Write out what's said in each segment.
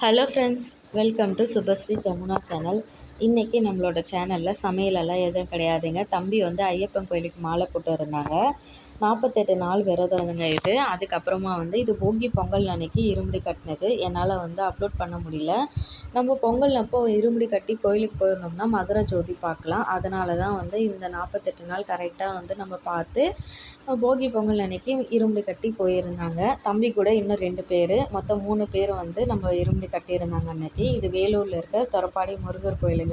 hello friends welcome to Subhashree Jamuna channel இன்றைக்கி நம்மளோட சேனலில் சமையலெல்லாம் எதுவும் கிடையாதுங்க. தம்பி வந்து ஐயப்பன் கோயிலுக்கு மாலை போட்டு இருந்தாங்க நாற்பத்தெட்டு நாள் விரதங்க இது. அதுக்கப்புறமா வந்து இது போகி பொங்கல் அன்னைக்கு இருமுடி கட்டினது. என்னால் வந்து அப்லோட் பண்ண முடியல. நம்ம பொங்கல் அப்போ இருமுடி கட்டி கோயிலுக்கு போயிருந்தோம்னா மகர ஜோதி பார்க்கலாம். அதனால தான் வந்து இந்த நாற்பத்தெட்டு நாள் கரெக்டாக வந்து நம்ம பார்த்து போகி பொங்கல் அன்னைக்கு இருமுடி கட்டி போயிருந்தாங்க. தம்பி கூட இன்னும் ரெண்டு பேர். மொத்தம் மூணு பேர் வந்து நம்ம இருமுடி கட்டியிருந்தாங்க அன்னைக்கு. இது வேலூரில் இருக்க தொரப்பாடி முருகர் கோயிலுங்க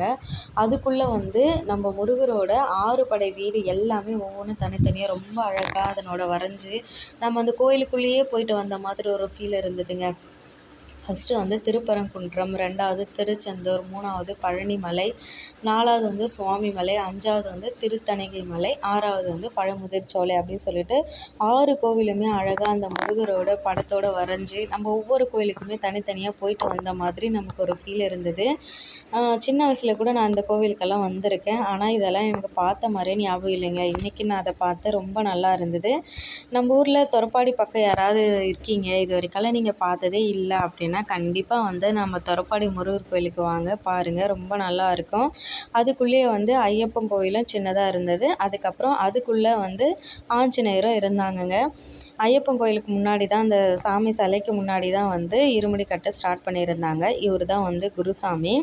அதுக்குள்ளே வந்து நம்ம முருகரோட ஆறு படை வீடு எல்லாமே ஒவ்வொன்றும் தனித்தனியாக ரொம்ப அழகாக அதனோட வரைஞ்சி நம்ம அந்த கோயிலுக்குள்ளேயே போயிட்டு வந்த மாதிரி ஒரு ஃபீல் இருந்ததுங்க. ஃபஸ்ட்டு வந்து திருப்பரங்குன்றம் ரெண்டாவது திருச்செந்தூர் மூணாவது பழனிமலை நாலாவது வந்து சுவாமி மலை அஞ்சாவது வந்து திருத்தணிகை மலை ஆறாவது வந்து பழமுதிர் சோலை அப்படின்னு சொல்லிட்டு ஆறு கோவிலுமே அழகாக அந்த முருகரோட படத்தோடு வரைஞ்சி நம்ம ஒவ்வொரு கோவிலுக்குமே தனித்தனியாக போயிட்டு வந்த மாதிரி நமக்கு ஒரு ஃபீல் இருந்தது. சின்ன வயசில் கூட நான் அந்த கோவிலுக்கெல்லாம் வந்திருக்கேன். ஆனால் இதெல்லாம் எனக்கு பார்த்த மாதிரியே ஞாபகம் இல்லைங்க. இன்றைக்கி நான் அதை பார்த்து ரொம்ப நல்லா இருந்தது. நம்ம ஊரில் தொரப்பாடி பக்கம் யாராவது இருக்கீங்க? இது வரைக்கெல்லாம் நீங்கள் பார்த்ததே இல்லை அப்படின்னா அப்படின்னா கண்டிப்பாக வந்து நம்ம தொரப்பாடி முருகர் கோயிலுக்கு வாங்க. பாருங்கள் ரொம்ப நல்லா இருக்கும். அதுக்குள்ளேயே வந்து ஐயப்பன் கோயிலும் சின்னதாக இருந்தது. அதுக்கப்புறம் அதுக்குள்ளே வந்து ஆஞ்சநேயரும் இருந்தாங்கங்க. ஐயப்பன் கோயிலுக்கு முன்னாடி தான் அந்த சாமி சிலைக்கு முன்னாடி தான் வந்து இருமுடி கட்ட ஸ்டார்ட் பண்ணியிருந்தாங்க. இவர் தான் வந்து குருசாமி.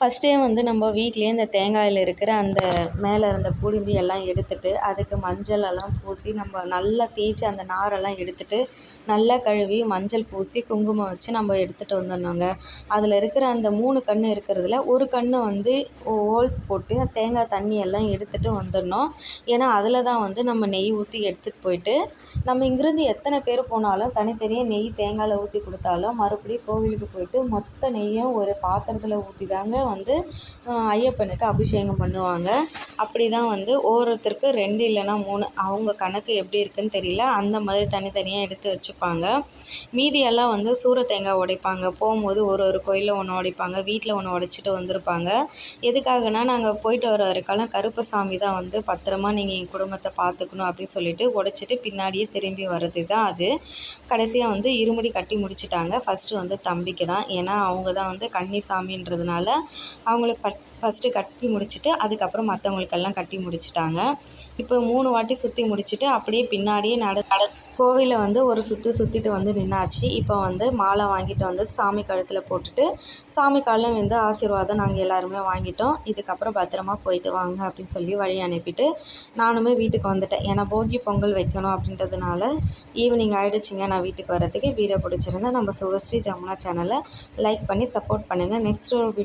ஃபஸ்ட்டே வந்து நம்ம வீட்லேயே இந்த தேங்காயில் இருக்கிற அந்த மேலே இருந்த குடும்பி எல்லாம் எடுத்துட்டு அதுக்கு மஞ்சள் எல்லாம் பூசி நம்ம நல்லா தேய்ச்சி அந்த நாரெல்லாம் எடுத்துட்டு நல்லா கழுவி மஞ்சள் பூசி குங்குமம் வச்சு நம்ம எடுத்துகிட்டு வந்துடணுங்க. அதில் இருக்கிற அந்த மூணு கண் இருக்கிறதுல ஒரு கண் வந்து ஹோல்ஸ் போட்டு தேங்காய் தண்ணி எல்லாம் எடுத்துகிட்டு வந்துடணும். ஏன்னா அதில் தான் வந்து நம்ம நெய் ஊற்றி எடுத்துகிட்டு போயிட்டு நம்ம இங்கேருந்து எத்தனை பேர் போனாலும் தனித்தனியாக நெய் தேங்காயில் ஊற்றி கொடுத்தாலும் மறுபடியும் கோவிலுக்கு போயிட்டு மொத்த நெய்யும் ஒரு பாத்திரத்தில் ஊற்றி தாங்க வந்து ஐயப்பனுக்கு அபிஷேகம் பண்ணுவாங்க. அப்படி தான் வந்து ஒவ்வொருத்தருக்கு ரெண்டு இல்லைன்னா மூணு. அவங்க கணக்கு எப்படி இருக்குதுன்னு தெரியல. அந்த மாதிரி தனித்தனியாக எடுத்து வச்சுப்பாங்க. மீதியெல்லாம் வந்து சூர தேங்காய் உடைப்பாங்க. போகும்போது ஒரு ஒரு கோயிலில் ஒன்று உடைப்பாங்க. வீட்டில் ஒன்று உடைச்சிட்டு வந்திருப்பாங்க. எதுக்காகனா நாங்கள் போயிட்டு வர வரைக்காலம் கருப்பசாமி தான் வந்து பத்திரமா நீங்கள் என் குடும்பத்தை பார்த்துக்கணும் அப்படின்னு சொல்லிட்டு உடைச்சிட்டு பின்னாடியே திரும்பி வர்றது தான் அது. கடைசியாக வந்து இருமுடி கட்டி முடிச்சிட்டாங்க. ஃபஸ்ட்டு வந்து தம்பிக்கு தான் ஏன்னா அவங்க தான் வந்து கன்னி சாமின்றதுனால அவங்களுக்கு ஃபர் ஃபஸ்ட்டு கட்டி முடிச்சுட்டு அதுக்கப்புறம் மற்றவங்களுக்கெல்லாம் கட்டி முடிச்சிட்டாங்க. இப்போ மூணு வாட்டி சுற்றி முடிச்சுட்டு அப்படியே பின்னாடியே நட நட கோவிலை வந்து ஒரு சுற்றி சுற்றிட்டு வந்து நின்னாச்சு. இப்போ வந்து மாலை வாங்கிட்டு வந்து சாமி கழுத்தில் போட்டுட்டு சாமி காலம் வந்து ஆசீர்வாதம் நாங்கள் எல்லாருமே வாங்கிட்டோம். இதுக்கப்புறம் பத்திரமா போயிட்டு வாங்க அப்படின்னு சொல்லி வழி அனுப்பிட்டு நானுமே வீட்டுக்கு வந்துட்டேன். ஏன்னா போகி பொங்கல் வைக்கணும் அப்படின்றதுனால ஈவினிங் ஆகிடுச்சிங்க நான் வீட்டுக்கு வரதுக்கு வீடியோ பிடிச்சிருந்தேன் நம்ம சுவஸ்ரீ ஜமுனா சேனலை லைக் பண்ணி சப்போர்ட் பண்ணுங்கள் நெக்ஸ்ட் ஒரு வீடியோ